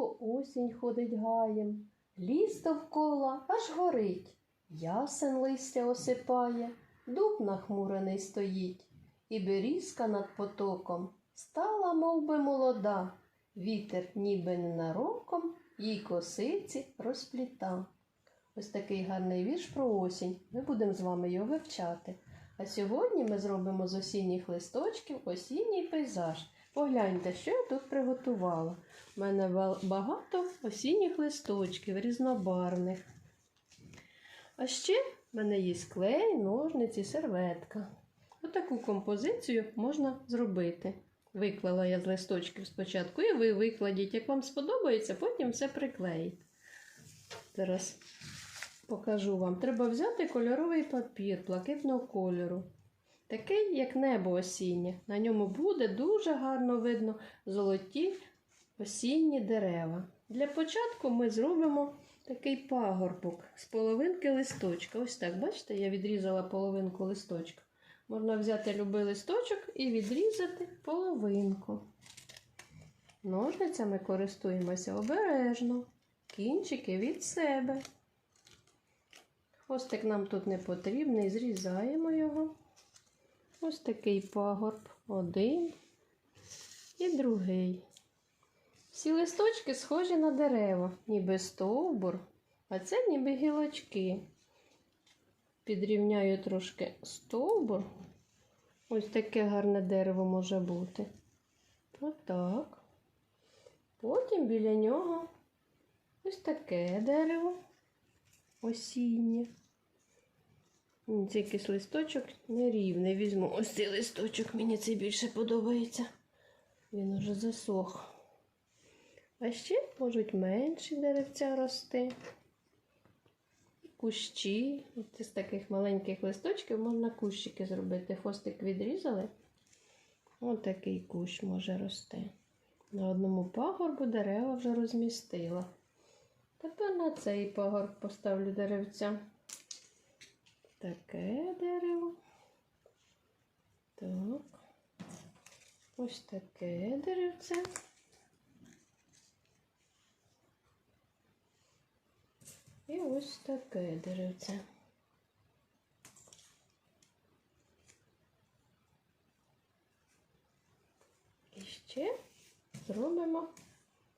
довго осінь ходить гаєм, ліс довкола аж горить, ясен листя осипає, дуб нахмурений стоїть, і берізка над потоком стала мов би, молода, вітер ніби ненароком їй косиці розпліта. Ось такий гарний вірш про осінь. Ми будемо з вами його вивчати. А сьогодні ми зробимо з осінніх листочків осінній пейзаж. Погляньте, що я тут приготувала. У мене багато осінніх листочків різнобарвних. А ще в мене є клей, ножниці, серветка. Отаку композицію можна зробити. Виклала я з листочків спочатку, і ви викладіть, як вам сподобається, потім все приклеїть. Зараз покажу вам. Треба взяти кольоровий папір блакитного кольору. Такий, як небо осіннє. На ньому буде дуже гарно видно золоті осінні дерева. Для початку ми зробимо такий пагорбок з половинки листочка. Ось так, бачите, я відрізала половинку листочка. Можна взяти любий листочок і відрізати половинку. Ножницями користуємося обережно, кінчики від себе. Хвостик нам тут не потрібний, зрізаємо його. Ось такий пагорб. Один і другий. Всі листочки схожі на дерева, ніби стовбур, а це ніби гілочки. Підрівняю трошки стовбур. Ось таке гарне дерево може бути. Отак. Потім біля нього ось таке дерево осіннє. Це якийсь листочок нерівний. Візьму ось цей листочок, мені цей більше подобається. Він уже засох. А ще можуть менші деревця рости. Кущі. От із таких маленьких листочків можна кущики зробити. Хвостик відрізали. Ось такий кущ може рости. На одному пагорбу дерева вже розмістила. Тепер на цей пагорб поставлю деревця. Таке дерево. Так. Ось таке деревце. І ось таке деревце. І ще зробимо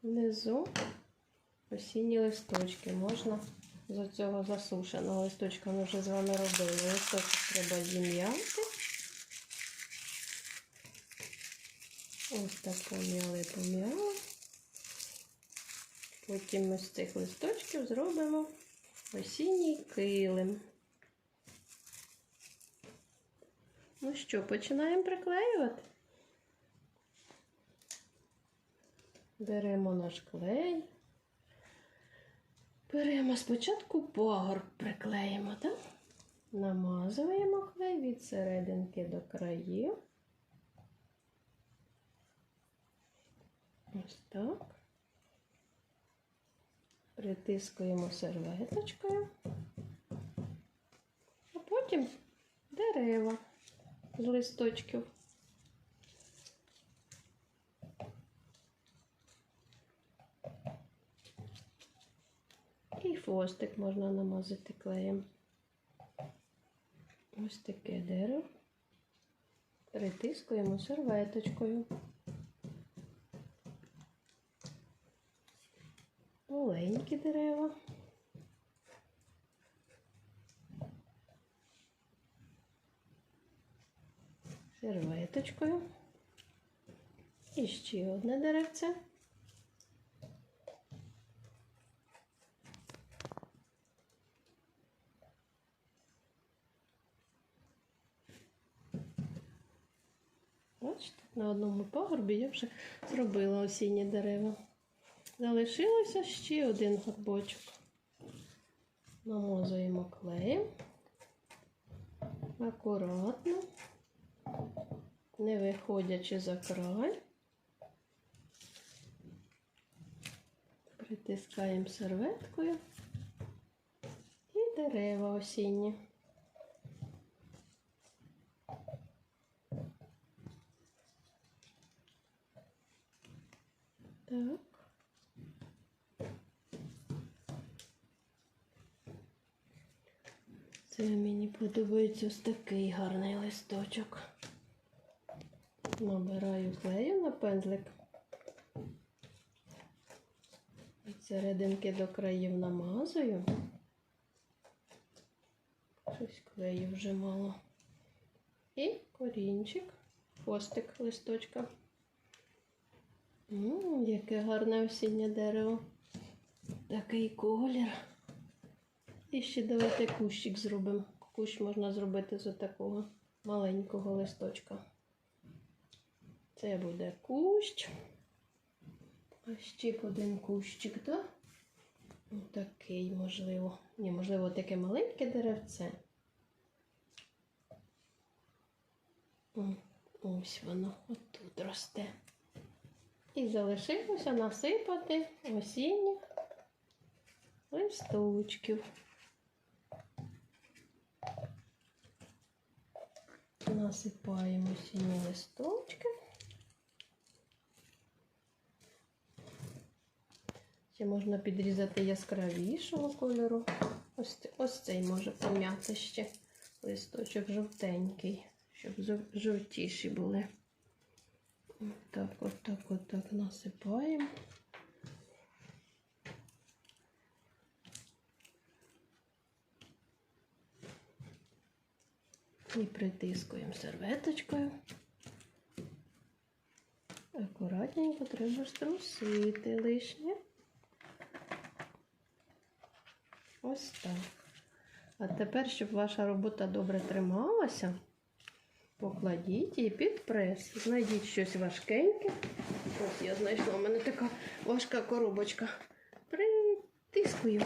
внизу осінні листочки. Можна з цього засушеного листочка ми вже з вами робили. Листочок треба зім'яти. Ось так пом'яли, пом'яли. Потім ми з цих листочків зробимо осінній килим. Ну що, починаємо приклеювати? Беремо наш клей. Беремо спочатку пагорб приклеїмо, так? Намазуємо клей від серединки до країв. Ось так. Притискуємо серветочкою, а потім дерева з листочків. І хвостик можна намазати клеєм. Ось таке дерево. Притискуємо серветочкою. Маленькі дерева. Серветочкою. І ще одне деревце. Бачите, на одному пагорбі я вже зробила осінні дерева. Залишилося ще один горбочок. Намазуємо клеєм. Акуратно, не виходячи за край. Притискаємо серветкою і дерева осінні. Так. Це мені подобається ось такий гарний листочок. Набираю клею на пензлик. Від серединки до країв намазую. Щось клею вже мало. І корінчик, хвостик листочка. Яке гарне осіннє дерево. Такий колір. І ще давайте кущик зробимо. Кущ можна зробити з такого маленького листочка. Це буде кущ. А ще один кущик, так? Такий, можливо. Ні, можливо, таке маленьке деревце. Ось воно отут росте. І залишилося насипати осінніх листочків. Насипаємо осінні листочки. Ще можна підрізати яскравішого кольору. Ось, ось цей може пом'яти ще листочок жовтенький, щоб жовтіші були. Так, отак, отак насипаємо. І притискуємо серветочкою. Акуратненько треба струсити лишнє. Ось так. А тепер, щоб ваша робота добре трималася, покладіть її під прес. Знайдіть щось важкеньке. Ось я знайшла, у мене така важка коробочка. Притискую.